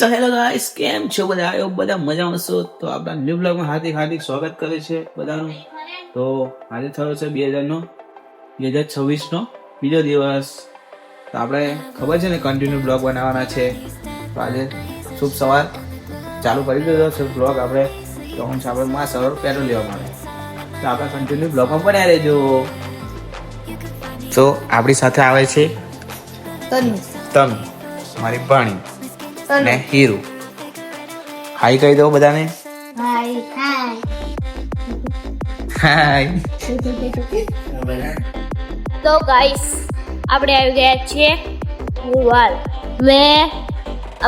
તો hello guys કેમ છો બધા? આયો બધા મજામાં છો તો આપણા ન્યૂ બ્લોગમાં હાર્દિક હાર્દિક સ્વાગત કરે છે બધાનું. તો આજે થયો છે બે હજારનો બે હજાર છવ્વીસનો બીજો દિવસ. તો આપણે ખબર છે ને કન્ટિન્યુ બ્લોગ બનાવવાના છે? તો આજે શુભ સવાર ચાલુ કરી દીધો છે બ્લોગ આપણે. તો હું આપણે માં સવાર પેટ્રોલ લેવા માટે. તો આપણે કન્ટિન્યુ બ્લોગમાં બન્યા રહેજો. તો આપણી સાથે આવે છે તન મારી ભાણી. ને હીરુ. હાઈ કહી દો બધાને? હાય તો ગાઈસ આપણે આવી ગયા છીએ મુવાલ મેં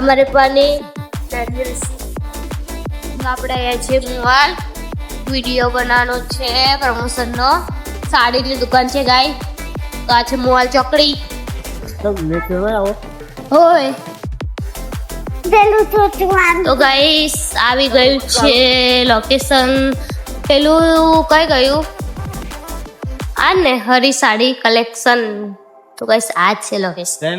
અમારે પાની આપણે આવ્યા છીએ મુવાલ વીડિયો બનાવવાનો છે પ્રમોશનનો સાડીની દુકાન છે ગાય તો આ છે મોવાલ ચોકડી. હોય. તો ગાઈસ આવી ગયું છે લોકેશન પેલું કઈ ગયું? આ ને હરી સાડી કલેક્શન તો ગાઈસ આ જ છે લોકેશન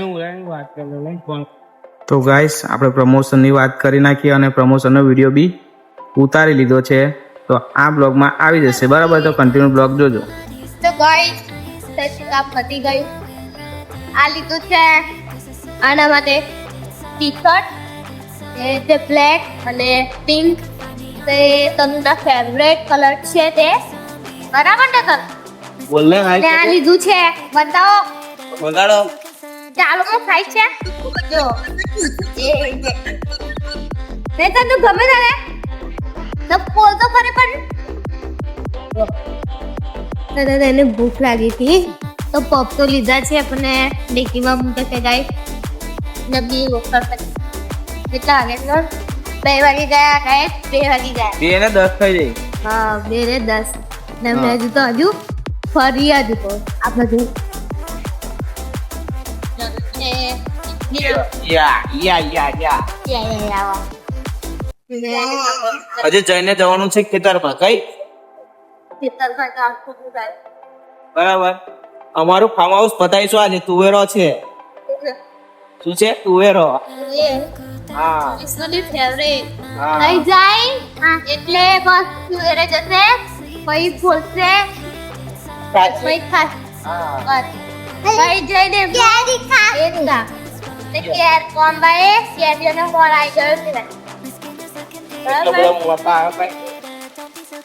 તો ગાઈસ આપણે પ્રમોશનની વાત કરી નાખી અને પ્રમોશનનો વીડિયો બી ઉતારી લીધો છે. તો આ બ્લોગમાં આવી જશે બરાબર? તો કન્ટિન્યુ બ્લોગ જોજો. તો ગાઈસ કામ પતી ગયું. આ લીધું છે આના માટે ટી શર્ટ એ છે બ્લેક અને પિંક તે તનુના ફેવરેટ કલર છે તે. બરાબર ને તન? બોલને ને આ લીધું છે. બતાવો. બગાડો. ચાલો હું ખાઈ છે. જો. જે. ને તને ગમે તારે તો બોલ તો ખરે પણ. તને તેને ભૂખ લાગી હતી. તો પપ તો લીધા છે આપણે ડેકીમાં મૂકે છે ગાય નબી વખત કેટલા વાગે તો બે વાગી ગયા ગાય બે વાગી ગયા. બે ને દસ થઈ જાય. હા બે ને દસ. ને મેં હજુ તો હજુ ફરી હજુ તો આ બધું હજી જઈને જવાનું છે ખેતરમાં કઈ? બરાબર. અમારું ફાર્મ હાઉસ બતાવીશું આજે તુવેરો છે. શું છે? તુવેરો. હા ફેવરેટ હા. થઈ જાય એટલે બસ ઘરે જશે પછી બોલશે પછી ખાસ હા બસ કઈ જઈને કેરી ખા એ ખા તે કેર કોણ બાએ કેરીઓને મોર આવી ગયો છે એટલો બરાબર બધો મોટા આવે કઈ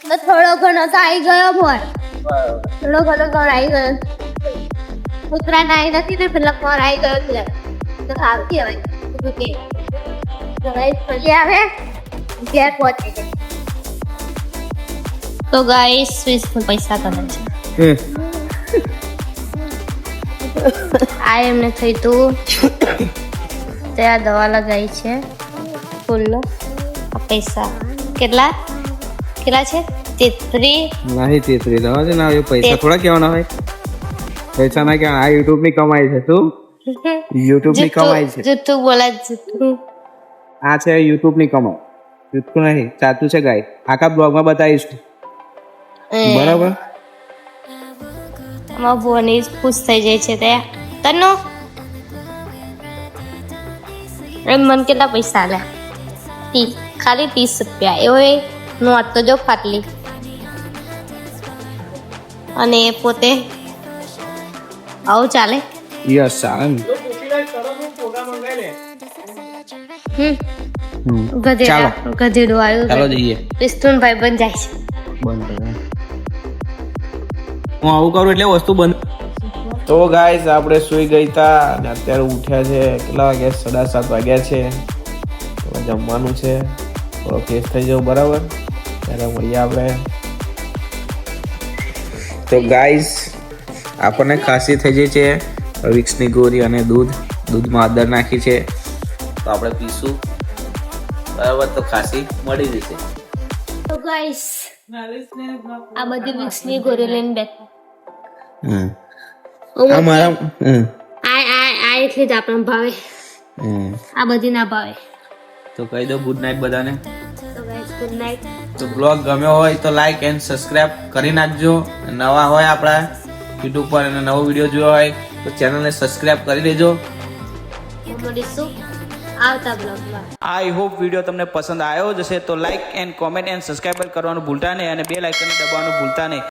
તો થોડો ઘણો તો આવી ગયો મોર બરાબર. થોડો ઘણો મોર આવી ગયો કૂતરા નાઈ નથી ને પેલા મોર આવી ગયો છે તો સારું કહેવાય બીજું કે તો ગાઈસ સ્વિસ તો પૈસા કરે છે આ એમને થઈ તું તે આ દવા લગાવી છે ફૂલનો પૈસા કેટલા કેટલા છે તેત્રી નહીં તેત્રી દવા છે ને પૈસા થોડા કહેવાના હોય પૈસા ના કહેવાય આ યુટ્યુબની કમાઈ છે શું યુટ્યુબની કમાઈ છે જુઠ્ઠું બોલા જૂઠું આ છે યુટ્યુબની કમાઈ જુઠ્ઠું નહીં સાચું છે ગાય. આખા બ્લોગમાં બતાવીશ. બરાબર? અમારા ભુવની ખુશ થઈ જાય છે તે. તનો એમ મન કેટલા પૈસા આલ્યા તી ખાલી ત્રીસ રૂપિયા. એવો એ નોટ તો જો ફાટલી. અને એ પોતે? આવું ચાલે? Yes hmm. ગધેડા. આવ્યો ચાલો જઈએ. પિસ્તુન ભાઈ બન જાય છે. બંધ હું આવું કરું એટલે વસ્તુ બંધ. તો ગાઈસ આપણે સુઈ ગઈ હતા અને અત્યારે ઉઠ્યા છે. કેટલા વાગ્યા? સાડા સાત વાગ્યા છે. જમવાનું છે. થોડો ફ્રેશ થઈ જવું બરાબર? ત્યારે મળીએ આપણે. તો ગાઈસ આપણને ખાંસી થઈ જાય છે. વિક્સની ગોરી અને દૂધ. દૂધમાં આદર નાખી છે. તો આપણે પીશું. બરાબર તો ખાંસી મળી જશે. તો ગાઈસ આ બધી મિક્સની ગોળી લઈને બેઠા હમ. આ મારા હમ. આ આ આ એટલે જ આપણને ભાવે. હમ. આ બધી ના ભાવે. તો કહી દો ગુડ નાઇટ બધાને. તો ગાઈસ ગુડ નાઇટ તો બ્લોગ ગમ્યો હોય તો લાઈક એન્ડ સબસ્ક્રાઇબ કરી નાખજો. નવા હોય આપણા યુટ્યુબ પર અને નવો વીડિયો જોયો હોય તો ચેનલને સબસ્ક્રાઇબ કરી દેજો. મળીશું આવતા બ્લોગમાં આઈ હોપ વીડિયો તમને પસંદ આવ્યો જશે તો like and comment and subscribe કરવાનું ભૂલતા નહીં અને બે લાઇકન દબાવવાનું ભૂલતા નહીં.